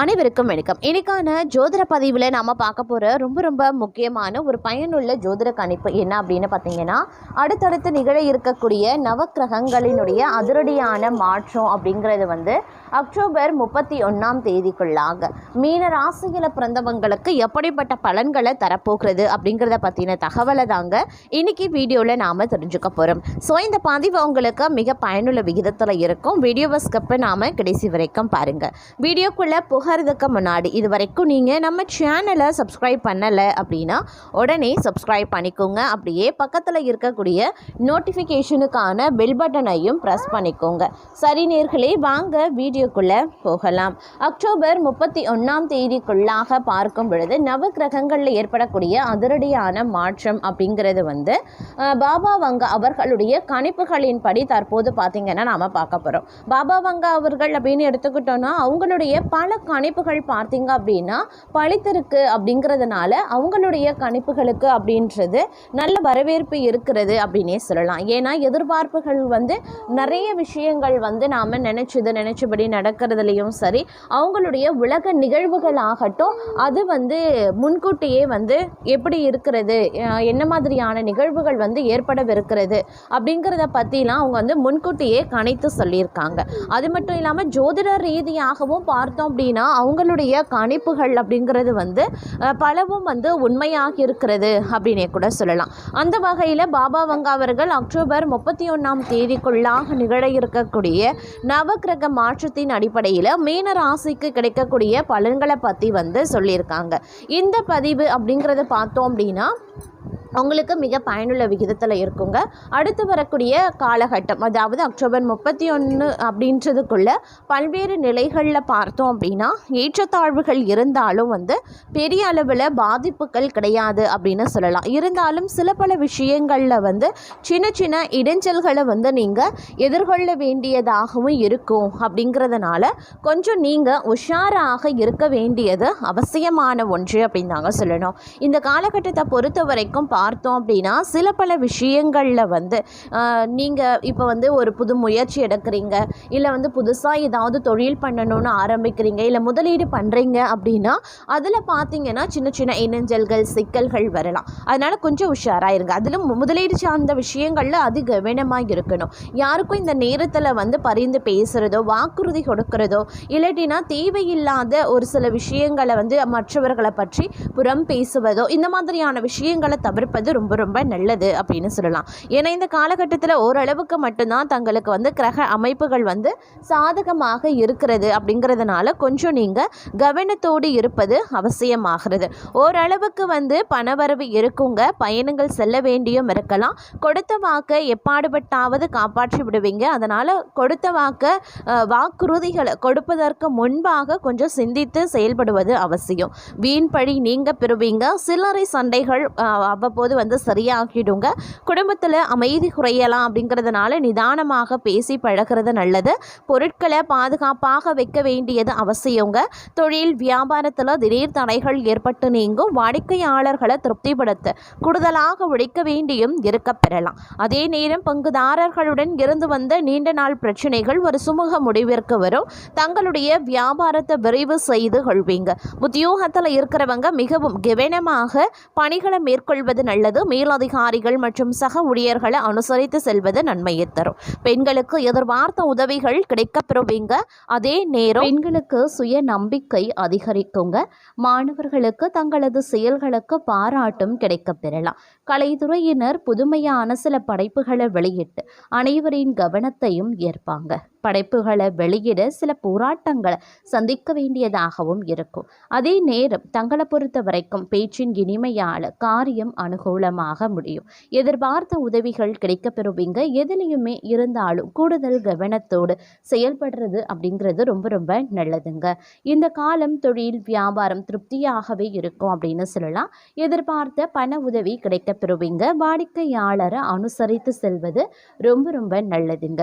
அனைவருக்கும் வணக்கம். இன்னைக்கான ஜோதிட பதிவில் நாம் பார்க்க போகிற ரொம்ப ரொம்ப முக்கியமான ஒரு பயனுள்ள ஜோதிட கணிப்பு என்ன அப்படின்னு பார்த்தீங்கன்னா அடுத்தடுத்து நிகழ இருக்கக்கூடிய நவக்கிரகங்களினுடைய அதிரடியான மாற்றம் அப்படிங்கிறது வந்து அக்டோபர் முப்பத்தி ஒன்றாம் தேதிக்குள்ளாக. மீன ராசியில் பிறந்தவங்களுக்கு எப்படிப்பட்ட பலன்களை தரப்போகிறது அப்படிங்கிறத பற்றின தகவலை தாங்க இன்னைக்கு வீடியோவில் நாம் தெரிஞ்சுக்க போகிறோம் ஸோ இந்த பதிவு உங்களுக்கு மிக பயனுள்ள விகிதத்தில் இருக்கும். வீடியோவை ஸ்கப்பை நாம் கடைசி வரைக்கும் பாருங்கள் வீடியோக்குள்ளே ஆகிறதுக்கு முன்னாடி இது வரைக்கும் நீங்கள் நம்ம சேனலை சப்ஸ்கிரைப் பண்ணலை அப்படின்னா உடனே சப்ஸ்கிரைப் பண்ணிக்கோங்க. அப்படியே பக்கத்தில் இருக்கக்கூடிய நோட்டிஃபிகேஷனுக்கான பெல் பட்டனையும் ப்ரெஸ் பண்ணிக்கோங்க. சரி நேர்களே வாங்க வீடியோக்குள்ளே போகலாம். அக்டோபர் முப்பத்தி ஒன்றாம் தேதிக்குள்ளாக பார்க்கும் பொழுது நவக்கிரகங்களில் ஏற்படக்கூடிய அதிரடியான மாற்றம் அப்படிங்கிறது வந்து பாபா வங்க அவர்களுடைய கணிப்புகளின்படி தற்போது பார்த்திங்கன்னா நாம் பார்க்க போகிறோம் பாபா வங்க அவர்கள் அப்படின்னு எடுத்துக்கிட்டோன்னா அவங்களுடைய பல கணிப்புகள் பார்த்தீங்க அப்படின்னா பழித்திருக்கு அப்படிங்கிறதுனால அவங்களுடைய கணிப்புகளுக்கு அப்படின்றது நல்ல வரவேற்பு இருக்கிறது அப்படின்னே சொல்லலாம். ஏன்னா எதிர்பார்ப்புகள் வந்து நிறைய விஷயங்கள் வந்து நாம் நினச்சது நினச்சபடி நடக்கிறதுலையும் சரி அவங்களுடைய உலக நிகழ்வுகள் ஆகட்டும் அது வந்து முன்கூட்டியே வந்து எப்படி இருக்கிறது என்ன மாதிரியான நிகழ்வுகள் வந்து ஏற்படவிருக்கிறது அப்படிங்கிறத பற்றிலாம் அவங்க வந்து முன்கூட்டியே கணித்து சொல்லியிருக்காங்க. அது மட்டும் இல்லாமல் ஜோதிட ரீதியாகவும் பார்த்தோம் அப்படின்னா அவங்களுடைய கணிப்புகள் அப்படிங்கிறது வந்து பலவும் வந்து உண்மையாக இருக்கிறது அப்படின்னே கூட சொல்லலாம். அந்த வகையில் பாபா வங்கா அவர்கள் அக்டோபர் முப்பத்தி ஒன்றாம் தேதிக்குள்ளாக நிகழ இருக்கக்கூடிய நவக்கிரக மாற்றத்தின் அடிப்படையில் மீன ராசிக்கு கிடைக்கக்கூடிய பலன்களை பற்றி வந்து சொல்லியிருக்காங்க. இந்த பதிவு அப்படிங்கிறத பார்த்தோம் அப்படின்னா உங்களுக்கு மிக பயனுள்ள விகிதத்தில் இருக்குங்க. அடுத்து வரக்கூடிய காலகட்டம் அதாவது அக்டோபர் முப்பத்தி ஒன்று அப்படின்றதுக்குள்ள பல்வேறு நிலைகளில் பார்த்தோம் அப்படின்னா ஏற்றத்தாழ்வுகள் இருந்தாலும் வந்து பெரிய அளவில் பாதிப்புகள் கிடையாது அப்படின்னு சொல்லலாம். இருந்தாலும் சில பல விஷயங்களில் வந்து சின்ன சின்ன இடைஞ்சல்களை வந்து நீங்கள் எதிர்கொள்ள வேண்டியதாகவும் இருக்கும் அப்படிங்கிறதுனால கொஞ்சம் நீங்கள் உஷாராக இருக்க வேண்டியது அவசியமான ஒன்று அப்படின்னு தாங்க சொல்லணும். இந்த காலகட்டத்தை பொறுத்த வரைக்கும் பார்த்தோம் அப்படின்னா சில பல விஷயங்களில் வந்து நீங்கள் இப்போ வந்து ஒரு புது முயற்சி எடுக்கிறீங்க இல்லை வந்து புதுசாக ஏதாவது தொழில் பண்ணணும்னு ஆரம்பிக்கிறீங்க இல்லை முதலீடு பண்ணுறீங்க அப்படின்னா அதில் பார்த்தீங்கன்னா சின்ன சின்ன இணைஞ்சல்கள் சிக்கல்கள் வரலாம். அதனால் கொஞ்சம் உஷாராக இருங்க அதிலும் முதலீடு சார்ந்த விஷயங்களில் அது கவனமாக இருக்கணும் யாருக்கும் இந்த நேரத்தில் வந்து பரிந்து பேசுகிறதோ வாக்குறுதி கொடுக்கறதோ இல்லாட்டினா தேவையில்லாத ஒரு சில விஷயங்களை வந்து மற்றவர்களை பற்றி புறம் பேசுவதோ இந்த மாதிரியான விஷயங்களை பார்ப்பது ரொம்ப ரொம்ப நல்லது அப்படின்னு சொல்லலாம். ஏன்னா இந்த காலகட்டத்தில் ஓரளவுக்கு மட்டும்தான் தங்களுக்கு வந்து கிரக அமைப்புகள் வந்து சாதகமாக இருக்கிறது அப்படிங்கிறதுனால கொஞ்சம் நீங்கள் கவனத்தோடு இருப்பது அவசியமாகிறது. ஓரளவுக்கு வந்து பணவரவு இருக்குங்க. பயணங்கள் செல்ல வேண்டியும் இருக்கலாம். கொடுத்த வாக்கை எப்பாடுபட்டாவது காப்பாற்றி விடுவீங்க. அதனால் கொடுத்த வாக்கை வாக்குறுதிகளை கொடுப்பதற்கு முன்பாக கொஞ்சம் சிந்தித்து செயல்படுவது அவசியம். வீண் பழி நீங்கள் பெறுவீங்க. சில்லறை சண்டைகள் அஹ், அவ்வப்போது வந்து சரியாகிடுங்க. குடும்பத்தில் அமைதி குறையலாம் அப்படிங்கிறதுனால நிதானமாக பேசி பழகிறது நல்லது. பொருட்களை பாதுகாப்பாக வைக்க வேண்டியது அவசியங்க. தொழில் வியாபாரத்தில் திடீர் தடைகள் ஏற்பட்டு நீங்கும். வாடிக்கையாளர்களை திருப்திப்படுத்த கூடுதலாக உழைக்க வேண்டியும் இருக்க பெறலாம். அதே நேரம் பங்குதாரர்களுடன் இருந்து வந்த நீண்ட நாள் பிரச்சனைகள் ஒரு சுமூக முடிவிற்கு வரும். தங்களுடைய வியாபாரத்தை விரைவு செய்து கொள்வீங்க. உத்தியோகத்தில் இருக்கிறவங்க மிகவும் கவனமாக பணிகளை மேற்கொள்வது நல்லது. மேலதிகாரிகள் மற்றும் சக ஊழியர்களை அனுசரித்து செல்வது நன்மையை தரும். பெண்களுக்கு எதிர்பார்த்த உதவிகள் கிடைக்கப்பெறுவீங்க. அதே நேரம் பெண்களுக்கு சுய நம்பிக்கை அதிகரிக்குங்க. மாணவர்களுக்கு தங்களது செயல்களுக்கு பாராட்டும் கிடைக்கப் பெறலாம் கலைத்துறையினர் புதுமையான சில படைப்புகளை வெளியிட்டு அனைவரின் கவனத்தையும் ஏற்பாங்க படைப்புகளை வெளியிட சில போராட்டங்களை சந்திக்க வேண்டியதாகவும் இருக்கும். அதே நேரம் தங்களை பொறுத்த வரைக்கும் பேச்சின் இனிமையால் காரியம் அனுகூலமாக முடியும். எதிர்பார்த்த உதவிகள் கிடைக்கப்பெறுவீங்க. எதுலேயுமே இருந்தாலும் கூடுதல் கவனத்தோடு செயல்படுறது அப்படிங்கிறது ரொம்ப ரொம்ப நல்லதுங்க. இந்த காலம் தொழில் வியாபாரம் திருப்தியாகவே இருக்கும் அப்படின்னு சொல்லலாம். எதிர்பார்த்த பண உதவி கிடைக்கப்பெறுவீங்க. வாடிக்கையாளரை அனுசரித்து செல்வது ரொம்ப ரொம்ப நல்லதுங்க.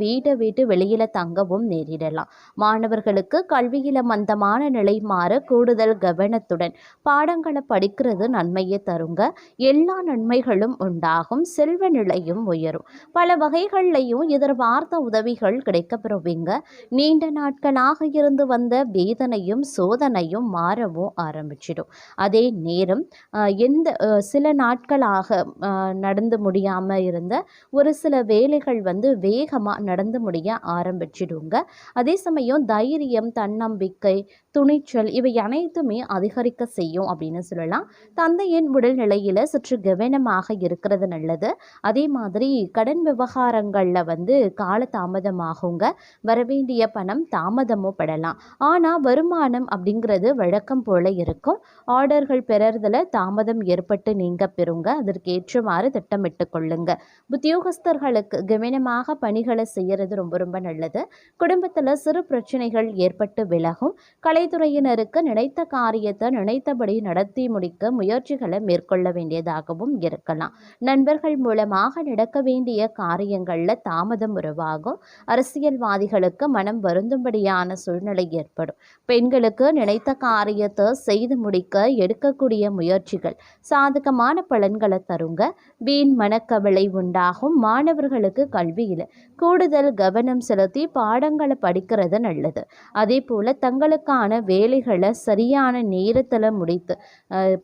வீட்டை விட்டு வெளியில தங்கவும் நேரிடலாம். மாணவர்களுக்கு கல்வியில மந்தமான நிலை மாற கூடுதல் கவனத்துடன் பாடங்களை படிக்கிறது நன்மையை தருங்க. எல்லா நன்மைகளும் உண்டாகும். செல்வ நிலையும் உயரும். பல வகைகள்லையும் எதிர்பார்த்த உதவிகள் கிடைக்கப்பெறுவீங்க. நீண்ட நாட்களாக இருந்து வந்த வேதனையும் சோதனையும் மாறவும் ஆரம்பிச்சிடும். அதே நேரம் எந்த சில நாட்களாக நடந்து முடியாமல் இருந்த ஒரு சில வேலைகள் வந்து வேகமாக நடந்து முடிய ஆரம்பிச்சிடுங்க. அதே சமயம் தைரியம் தன்னம்பிக்கை துணிச்சல் இவை அனைத்துமே அதிகரிக்க செய்யும் அப்படின்னு சொல்லலாம். தந்தையின் உடல்நிலையில் சற்று கவனமாக இருக்கிறது நல்லது. அதே மாதிரி கடன் விவகாரங்களில் வந்து கால தாமதமாகுங்க வரவேண்டிய பணம் தாமதமும் படலாம். ஆனால் வருமானம் அப்படிங்கிறது வழக்கம் போல இருக்கும். ஆர்டர்கள் பெறறதுல தாமதம் ஏற்பட்டு நீங்க பெறுங்க. அதற்கேற்றவாறு திட்டமிட்டு கொள்ளுங்க. உத்தியோகஸ்தர்களுக்கு கவனமாக பணிகளை செய்யறது ரொம்ப ரொம்ப நல்லது. குடும்பத்தில் சிறு பிரச்சனைகள் ஏற்பட்டு விலகும். கலை கலைத்துறையினருக்கு நினைத்த காரியத்தை நினைத்தபடி நடத்தி முடிக்க முயற்சிகளை மேற்கொள்ள வேண்டியதாகவும் இருக்கலாம். நண்பர்கள் மூலமாக நடக்க வேண்டிய காரியங்களில் தாமதம் உருவாகும். அரசியல்வாதிகளுக்கு மனம் வருந்தும்படியான சூழ்நிலை ஏற்படும். பெண்களுக்கு நினைத்த காரியத்தை செய்து முடிக்க எடுக்கக்கூடிய முயற்சிகள் சாதகமான பலன்களை தருங்க. வீண் மனக்கவலை உண்டாகும். மாணவர்களுக்கு கல்வியில் கூடுதல் கவனம் செலுத்தி பாடங்களை படிக்கிறது நல்லது. அதே போல் தங்களுக்கான வேலைகளை சரியான நேரத்தில் முடித்து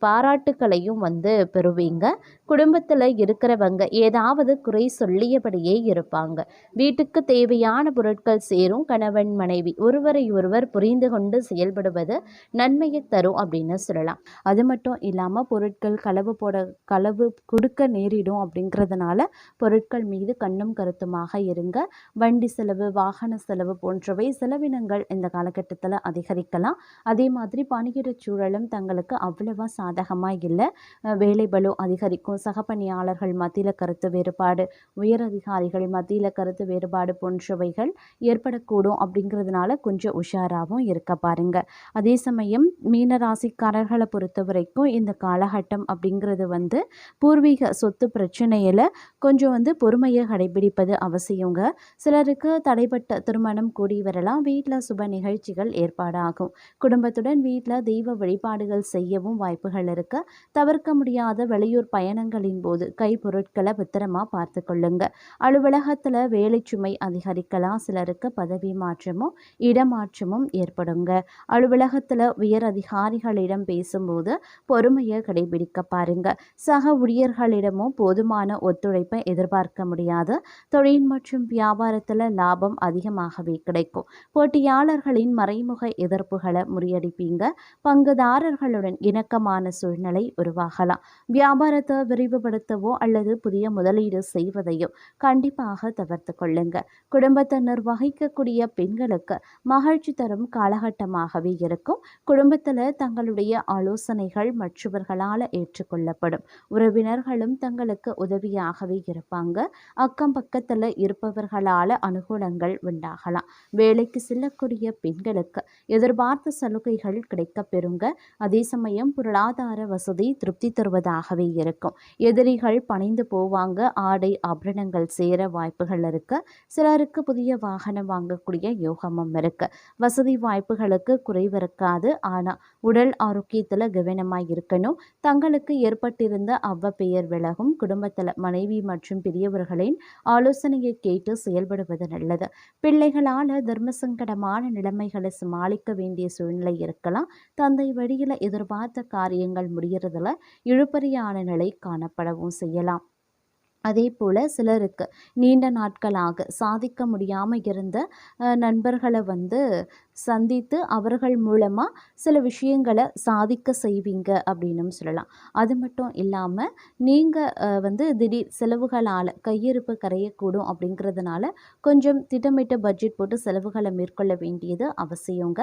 பாராட்டுக்களையும் வந்து பெறுவீங்க. குடும்பத்தில் இருக்கிறவங்க ஏதாவது குறை சொல்லியபடியே இருப்பாங்க. வீட்டுக்கு தேவையான பொருட்கள் சேரும் கணவன் மனைவி ஒருவரை ஒருவர் புரிந்து கொண்டு செயல்படுவது நன்மையை தரும் அப்படின்னு சொல்லலாம். அது மட்டும் இல்லாமல் பொருட்கள் களவு போட களவு கொடுக்க நேரிடும் அப்படிங்கிறதுனால பொருட்கள் மீது கண்ணும் கருத்துமாக இருங்க. வண்டி செலவு வாகன செலவு போன்றவை செலவினங்கள் இந்த காலகட்டத்தில் அதிகரிக்கலாம். அதே மாதிரி பணியிட சூழலும் தங்களுக்கு அவ்வளவா சாதகமாக இல்லை. வேலை பளு அதிகரிக்கும் சக பணியாளர்கள் மத்தியில் கருத்து வேறுபாடு உயர் அதிகாரிகள் மத்தியில் கருத்து வேறுபாடு போன்றவைகள் ஏற்படக்கூடும் அப்படிங்கிறதுனால கொஞ்சம் உஷாராகவும் இருக்க பாருங்க. அதே சமயம் மீன ராசிக்காரர்களை பொறுத்த வரைக்கும் இந்த காலகட்டம் அப்படிங்கிறது வந்து பூர்வீக சொத்து பிரச்சனையில் கொஞ்சம் வந்து பொறுமையை கடைபிடிப்பது அவசியங்க. சிலருக்கு தடைப்பட்ட திருமணம் கூடி வரலாம் வீட்டில் சுப நிகழ்ச்சிகள் ஏற்பாடாகும். குடும்பத்துடன் வீட்டில் தெய்வ வழிபாடுகள் செய்யவும் வாய்ப்புகள் இருக்க. தவிர்க்க முடியாத வெளியூர் பயணங்களின் போது கைப்பொருட்களை பத்திரமா பார்த்து கொள்ளுங்க. அலுவலகத்தில் வேலை சுமை அதிகரிக்கலாம். சிலருக்கு பதவி மாற்றமும் இடமாற்றமும் ஏற்படுங்க. அலுவலகத்தில் உயர் அதிகாரிகளிடம் பேசும்போது பொறுமையை கடைபிடிக்க பாருங்க. சக ஊழியர்களிடமும் போதுமான ஒத்துழைப்பை எதிர்பார்க்க முடியாது. தொழில் மற்றும் வியாபாரத்தில் லாபம் அதிகமாகவே கிடைக்கும். போட்டியாளர்களின் மறைமுக எதிர்ப்புகளை முறியடிப்பீங்க. பங்குதாரர்களுடன் இணக்கமான சூழ்நிலை உருவாகலாம். வியாபாரத்தை விரிவுபடுத்தவோ அல்லது புதிய முதலீடு செய்வதையோ கண்டிப்பாக தவிர்த்து கொள்ளுங்க. குடும்பத்தினர் வகிக்கக்கூடிய பெண்களுக்கு மகிழ்ச்சி தரும் காலகட்டமாகவே இருக்கும். குடும்பத்தில் தங்களுடைய ஆலோசனைகள் மற்றவர்களால் ஏற்றுக்கொள்ளப்படும். உறவினர்களும் தங்களுக்கு உதவியாகவே இருப்பாங்க. அக்கம் பக்கத்தில் இருப்பவர்களால் அனுகூலங்கள் உண்டாகலாம். வேலைக்கு செல்லக்கூடிய பெண்களுக்கு எதிர்பார்த்த சலுகைகள் கிடைக்கப் பெறுங்க. அதே சமயம் பொருளாதார வசதி திருப்தி தருவதாகவே இருக்கும். எதிரிகள் பணிந்து போவாங்க. ஆடை ஆபரணங்கள் சேர வாய்ப்புகள் இருக்கு. சிலருக்கு புதிய வாகனம் வாங்கக்கூடிய யோகமும் இருக்கு. வசதி வாய்ப்புகளுக்கு குறைவு இருக்காது. ஆனால் உடல் ஆரோக்கியத்தில் கவனமாக இருக்கணும். தங்களுக்கு ஏற்பட்டிருந்த அவ்வ பெயர் விலகும். குடும்பத்தில் மனைவி மற்றும் பெரியவர்களின் ஆலோசனையை கேட்டு செயல்படுவது நல்லது. பிள்ளைகளால் தர்ம சங்கடமான நிலைமைகளை சமாளிக்க வேண்டிய சூழ்நிலை இருக்கலாம். தந்தை வழியில் எதிர்பார்த்த காரியங்கள் முடிகிறதுல இழுபறியான நிலை காணப்படவும் செய்யலாம். அதே போல் சிலருக்கு நீண்ட நாட்களாக சாதிக்க முடியாமல் இருந்த நண்பர்களை வந்து சந்தித்து அவர்கள் மூலமாக சில விஷயங்களை சாதிக்க செய்வீங்க அப்படின்னும் சொல்லலாம். அது மட்டும் இல்லாமல் நீங்கள் வந்து திடீர் செலவுகளால் கையிருப்பு கரையக்கூடும் அப்படிங்கிறதுனால கொஞ்சம் திட்டமிட்ட பட்ஜெட் போட்டு செலவுகளை மேற்கொள்ள வேண்டியது அவசியங்க.